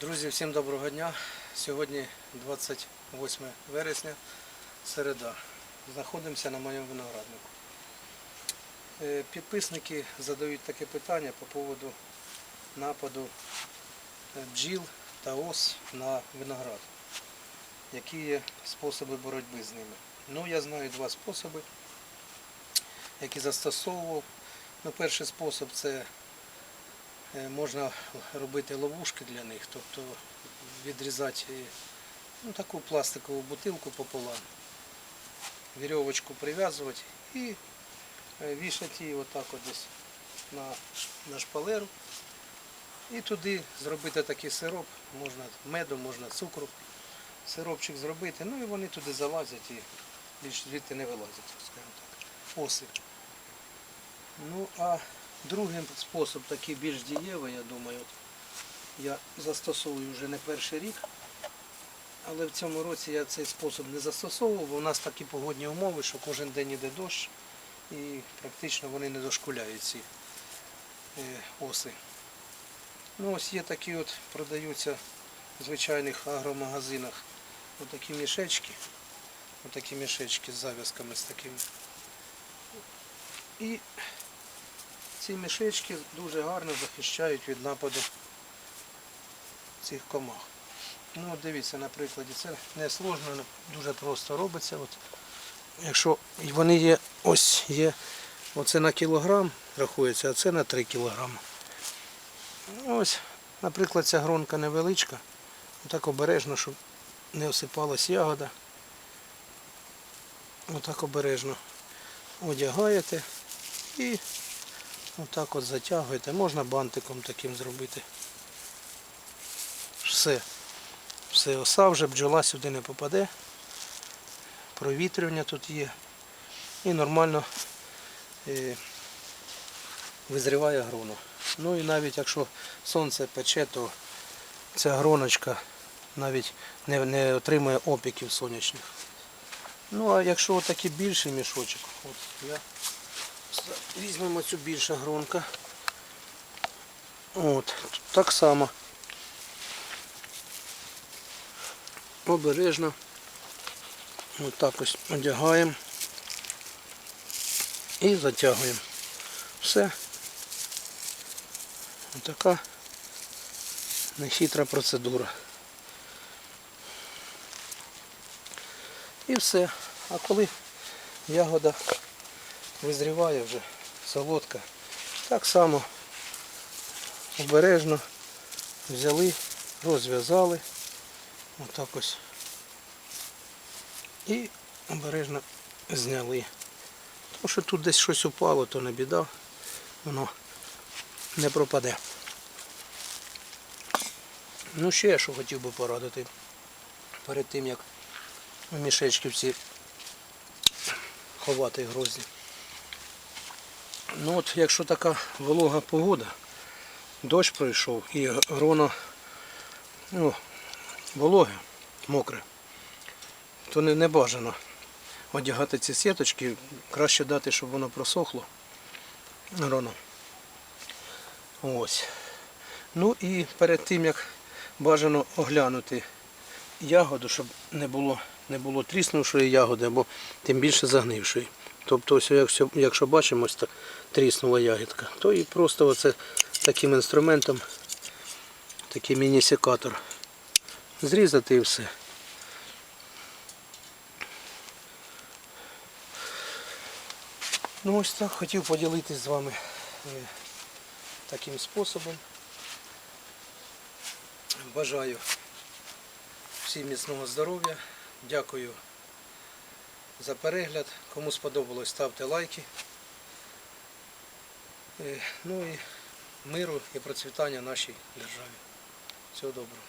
Друзі, всім доброго дня. Сьогодні 28 вересня, середа. Знаходимося на моєму винограднику. Е, Підписники задають таке питання по поводу нападу е, бджіл та ос на виноград. Які є способи боротьби з ними? Ну, я знаю два способи, які застосовував. Ну, перший спосіб це Можна робити ловушки для них, тобто відрізати е, ну, таку пластикову бутилку пополам, вірьовочку прив'язувати і е, вішати її отак от десь на, на шпалеру. І туди зробити такий сироп, можна меду, можна цукру, сиропчик зробити, ну і вони туди залазять і більш звідти не вилазять, скажімо так, оси. Ну а другий спосіб такий більш дієвий, я думаю, я застосовую вже не перший рік, але в цьому році я цей спосіб не застосовував, бо у нас такі погодні умови, що кожен день іде дощ і практично вони не дошкуляють ці е, оси. Ну ось є такі от, продаються в звичайних агромагазинах отакі мішечки, отакі мішечки з зав'язками з такими. І ці мішечки дуже гарно захищають від нападу цих комах. Ну дивіться, на прикладі, це не сложно, дуже просто робиться. От, якщо вони є, ось є, оце на кілограм рахується, а це на 3 кілограми. Ну, Ось, наприклад, ця гронка невеличка. Отак обережно, щоб не осипалась ягода. Отак обережно одягаєте і отак от затягуєте. Можна бантиком таким зробити. Все. Все, оса вже бджола сюди не попаде. Провітрювання тут є. І нормально е, визріває гроно. Ну і навіть якщо сонце пече, то ця гроночка навіть не, не отримує опіків сонячних. Ну а якщо такий більший мішочок, от я візьмемо цю більша гронка. От, так само. Обережно. Отак ось одягаємо і затягуємо. Все. Ось Така нехитра процедура. І все. А коли ягода визріває вже солодка, так само обережно взяли, розв'язали. Отак ось. І обережно зняли. Тому що тут десь щось упало, то не біда, воно не пропаде. Ну ще я що хотів би порадити перед тим як у мішечки всі ховати грозді. Ну от якщо така волога погода, дощ пройшов і гроно ну, вологе, мокре, то не, не бажано одягати ці сіточки, краще дати, щоб воно просохло гроно. Ось. Ну і перед тим як бажано оглянути ягоду, щоб не було, не було тріснувшої ягоди або тим більше загнившої. Тобто, якщо, якщо бачимо, ось так тріснула ягідка, то і просто оце таким інструментом, такий міні-секатор, зрізати і все. Ну ось так хотів поділитись з вами е, таким способом. Бажаю всім міцного здоров'я. Дякую за перегляд. Кому сподобалось, ставте лайки. Е, Ну і миру і процвітання нашій державі. Всього доброго.